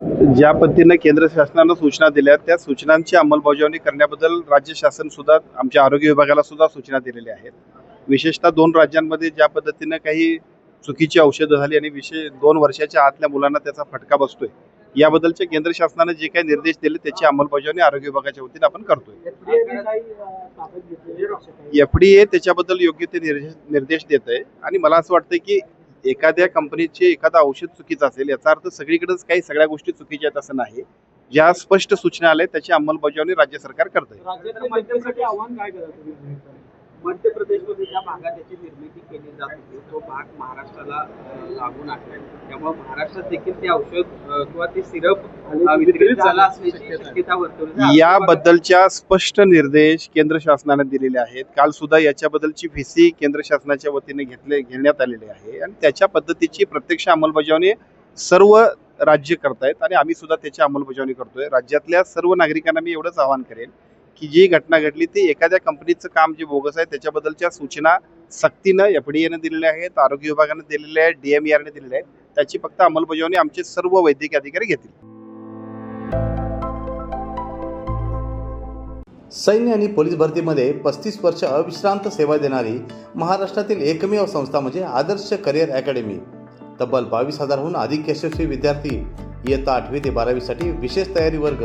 ज्या पद्धतीनं केंद्र शासनानं सूचना दिल्या त्या सूचनांची अंमलबजावणी करण्याबद्दल राज्य शासन सुद्धा आमच्या आरोग्य विभागाला सुद्धा सूचना दिलेल्या आहेत. विशेषतः दोन राज्यांमध्ये ज्या पद्धतीनं काही चुकीची औषधं झाली आणि विशेष दोन वर्षाच्या आतल्या मुलांना त्याचा फटका बसतोय याबद्दलचे केंद्र शासनाने जे काही निर्देश दिले त्याची अंमलबजावणी आरोग्य विभागाच्या वतीने आपण करतोय. एफ डी ए त्याच्याबद्दल योग्य ते निर्देश निर्देश देत आहे आणि मला असं वाटतं की एखाद्या कंपनीचे एखादं औषध चुकीचं असेल याचा अर्थ सगळीकडेच काही सगळ्या गोष्टी चुकीच्या आहेत असं नाही. ज्या स्पष्ट सूचना आल्या त्याची अंमलबजावणी राज्य सरकार करत आहे मध्य प्रदेशमध्ये ज्या भागात त्याची निर्मिती केली जात होती तो भाग महाराष्ट्राला लागून आहे. त्यामुळे महाराष्ट्रात देखील ते औषध किंवा ते सिरप वितरित झालं असण्याची शक्यता वर्तवली. याबद्दलच्या स्पष्ट निर्देश केंद्र शासनाने दिलेले आहेत. काल सुद्धा याच्याबद्दलची व्हीसी केंद्र शासनाच्या वतीने घेतले घेण्यात आलेली आहे. आणि त्याच्या पद्धतीची प्रत्यक्ष अंमलबजावणी सर्व राज्य करतायत आणि आम्ही सुद्धा त्याची अंमलबजावणी करतोय. राज्यातल्या सर्व नागरिकांना मी एवढंच आवाहन करेन की जी घटना घडली ती एखाद्या कंपनीचं काम जे बोगस आहे त्याच्याबद्दलच्या सूचना सक्तीनं एफ डी एनं दिलेल्या आहेत आरोग्य विभागाने दिलेल्या आहेत डी एम आरने दिलेल्या आहेत. त्याची फक्त अंमलबजावणी आमचे सर्व वैद्यकीय अधिकारी घेतील. सैन्य आणि पोलीस भरतीमध्ये पस्तीस वर्ष अविश्रांत सेवा देणारी महाराष्ट्रातील एकमेव संस्था म्हणजे आदर्श करिअर अकॅडमी. तब्बल बावीस हजारहून अधिक यशस्वी विद्यार्थी इयत्ता आठवी ते बारावीसाठी विशेष तयारी वर्ग